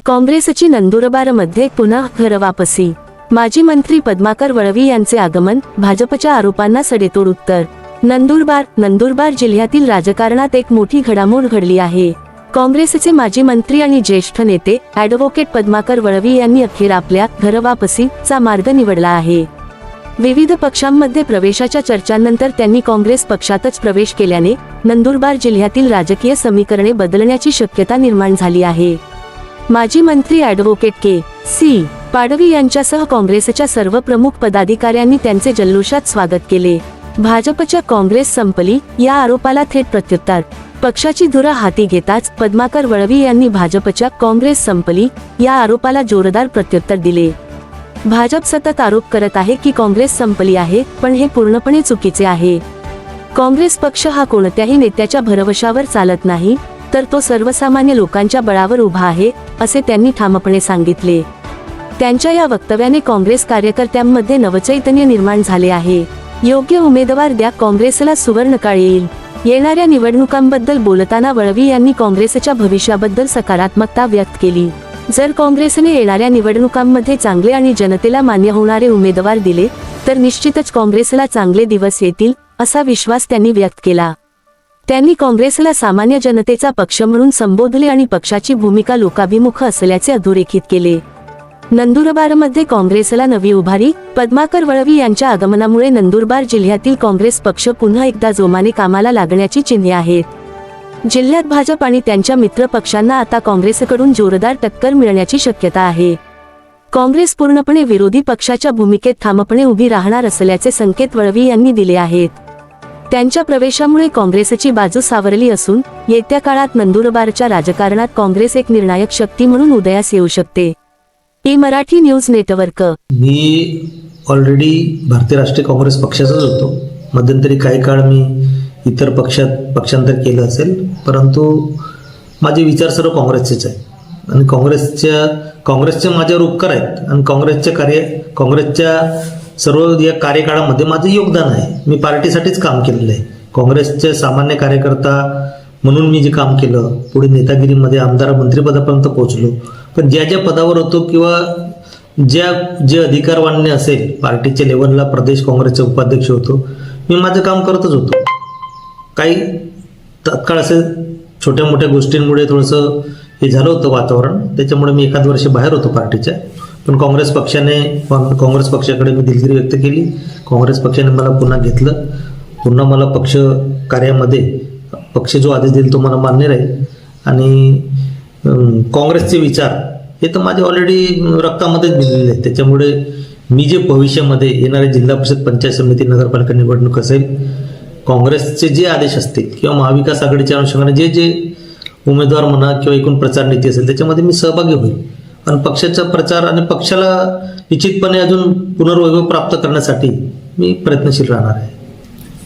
काँग्रेसची नंदुरबारमध्ये पुन्हा घरवापसी. माजी मंत्री पद्माकर वळवी यांचे आगमन भाजपच्या आरोपांना सडेतोड उत्तर. नंदुरबार नंदुरबार जिल्ह्यातील राजकारणात एक मोठी घडामोड घडली आहे. काँग्रेसचे माजी मंत्री आणि ज्येष्ठ नेते ॲडव्होकेट पद्माकर वळवी यांनी अखेर आपल्या घरवापसीचा मार्ग निवडला आहे. विविध पक्षांमध्ये प्रवेशाच्या चर्चांनंतर त्यांनी काँग्रेस पक्षातच प्रवेश केल्याने नंदुरबार जिल्ह्यातील राजकीय समीकरणे बदलण्याची शक्यता निर्माण झाली आहे. माजी मंत्री ॲडव्होकेट के. सी. पाडवी यांच्यासह काँग्रेसच्या सर्व प्रमुख पदाधिकाऱ्यांनी त्यांचे जल्लोषात स्वागत केले. भाजपच्या काँग्रेस संपली या आरोपाला थेट प्रत्युत्तर. पक्षाची धुरा हाती घेताच पद्माकर वळवी यांनी भाजपच्या काँग्रेस संपली या आरोपाला जोरदार प्रत्युत्तर दिले. भाजप सतत आरोप करत आहे की काँग्रेस संपली आहे पण हे पूर्णपणे चुकीचे आहे. काँग्रेस पक्ष हा कोणत्याही नेत्याच्या भरवशावर चालत नाही तर तो सर्वसामान्य लोकांच्या बळावर उभा आहे असे त्यांनी ठामपणे सांगितले. त्यांच्या या वक्तव्याने काँग्रेस कार्यकर्त्यांमध्ये नवचैतन्य निर्माण झाले आहे. योग्य उमेदवार द्या काँग्रेसला सुवर्णकाळ येईल. येणाऱ्या निवडणुकांबद्दल बोलताना वळवी यांनी काँग्रेसच्या भविष्याबद्दल सकारात्मकता व्यक्त केली. जर काँग्रेसने येणाऱ्या निवडणुकांमध्ये चांगले आणि जनतेला मान्य होणारे उमेदवार दिले तर निश्चितच काँग्रेसला चांगले दिवस येतील असा विश्वास त्यांनी व्यक्त केला. त्यांनी काँग्रेसला सामान्य जनतेचा पक्ष म्हणून संबोधले आणि पक्षाची भूमिका लोकाभिमुख असल्याचे अधोरेखित केले. नंदुरबारमध्ये काँग्रेसला नवी उभारी पद्माकर वळवी यांच्या आगमनामुळे नंदुरबार जिल्ह्यातील काँग्रेस पक्ष पुन्हा एकदा जोमाने कामाला लागण्याची चिन्हे आहेत. जिल्ह्यात भाजप आणि त्यांच्या मित्र पक्षांना आता काँग्रेसकडून जोरदार टक्कर मिळण्याची शक्यता आहे. काँग्रेस पूर्णपणे विरोधी पक्षाच्या भूमिकेत ठामपणे उभी राहणार असल्याचे संकेत वळवी यांनी दिले आहेत. त्यांच्या प्रवेशामुळे काँग्रेसची बाजू सावरली असून येत्या काळात नंदुरबारच्या राजकारणात काँग्रेस एक निर्णायक शक्ती म्हणून उदयास येऊ शकते. E Marathi news network. मी ऑलरेडी भारतीय राष्ट्रीय काँग्रेस पक्षाचाच होतो. मध्यंतरी काही काळ मी इतर पक्षात पक्षांतर केलं असेल परंतु माझे विचार सर्व काँग्रेसचेच आहे आणि काँग्रेसच्या काँग्रेसचे माझ्यावर उपकार आहेत आणि काँग्रेसच्या कार्य काँग्रेसच्या सर्व या कार्यकाळामध्ये माझं योगदान आहे. मी पार्टीसाठीच काम केलेलं आहे. काँग्रेसचे सामान्य कार्यकर्ता म्हणून मी जे काम केलं पुढे नेतागिरीमध्ये आमदार मंत्रिपदापर्यंत पोहोचलो. पण ज्या ज्या पदावर होतो किंवा ज्या जे अधिकारवान्य असेल पार्टीच्या लेवलला प्रदेश काँग्रेसचे उपाध्यक्ष होतो मी माझं काम करतच होतो. काही तत्काळ असे छोट्या मोठ्या गोष्टींमुळे थोडंसं हे झालं होतं वातावरण. त्याच्यामुळे मी एखाद वर्ष बाहेर होतो पार्टीच्या. पण काँग्रेस पक्षाने काँग्रेस पक्षाकडे मी दिलगिरी व्यक्त केली. काँग्रेस पक्षाने मला पुन्हा घेतलं. पुन्हा मला पक्ष कार्यामध्ये पक्ष जो आदेश देईल तो मला मान्य राहील. आणि काँग्रेसचे विचार हे तर माझे ऑलरेडी रक्तामध्येच दिलेले आहेत. त्याच्यामुळे मी जे भविष्यामध्ये येणारे जिल्हा परिषद पंचायत समिती नगरपालिका निवडणूक असेल काँग्रेसचे जे आदेश असतील किंवा महाविकास आघाडीच्या अनुषंगाने जे जे उमेदवार म्हणा किंवा एकूण प्रचार नीती असेल त्याच्यामध्ये मी सहभागी होईल. आणि पक्षाचा प्रचार आणि पक्षाला निश्चितपणे अजून पुनर्वैभव प्राप्त करण्यासाठी मी प्रयत्नशील राहणार आहे.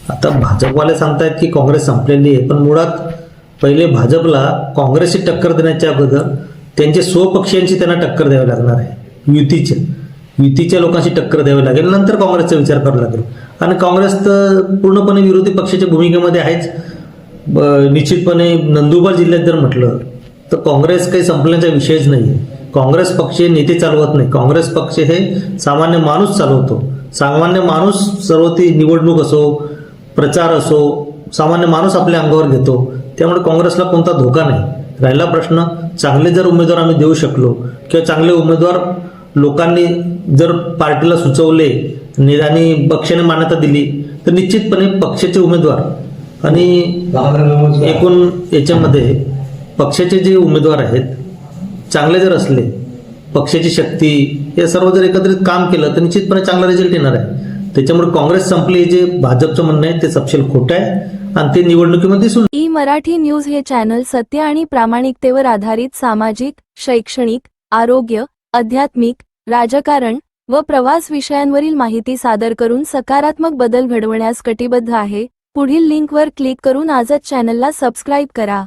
आता भाजपवाले सांगतायत की काँग्रेस संपलेली आहे पण मुळात पहिले भाजपला काँग्रेसची टक्कर देण्याच्या अगोदर त्यांच्या स्वपक्षीयांची त्यांना टक्कर द्यावी लागणार आहे. युतीच्या युतीच्या लोकांशी टक्कर द्यावी लागेल. नंतर काँग्रेसचा विचार करावा लागेल. आणि काँग्रेस तर पूर्णपणे विरोधी पक्षाच्या भूमिकेमध्ये आहेच. ब- निश्चितपणे नंदुरबार जिल्ह्यात जर म्हटलं तर काँग्रेस काही संपल्याचा विषयच नाही आहे काँग्रेस पक्ष हे नेते चालवत नाही. काँग्रेस पक्ष हे सामान्य माणूस चालवतो. सामान्य माणूस सर्व ती निवडणूक असो प्रचार असो सामान्य माणूस आपल्या अंगावर घेतो. त्यामुळे काँग्रेसला कोणता धोका नाही. राहिला प्रश्न चांगले जर उमेदवार आम्ही देऊ शकलो किंवा चांगले उमेदवार लोकांनी जर पार्टीला सुचवले आणि पक्षाने मान्यता दिली तर निश्चितपणे पक्षाचे उमेदवार आणि एकूण याच्यामध्ये पक्षाचे जे उमेदवार आहेत चांगले जर असले पक्षाची शक्ती हे सर्व जर एकत्रित काम केलं तर निश्चितपणे चांगला रिझल्ट येणार आहे. त्याच्यामुळे काँग्रेस संपली जे भाजपचं म्हणणं आहे ते सपशेल खोटं आहे. आणि ते निवडणुकीमध्ये दिसून ई मराठी न्यूज हे चॅनल सत्य आणि प्रामाणिकतेवर आधारित सामाजिक शैक्षणिक आरोग्य आध्यात्मिक राजकारण व प्रवास विषयांवरील माहिती सादर करून सकारात्मक बदल घडवण्यास कटिबद्ध आहे. पुढील लिंकवर क्लिक करून आजच चॅनलला सबस्क्राईब करा.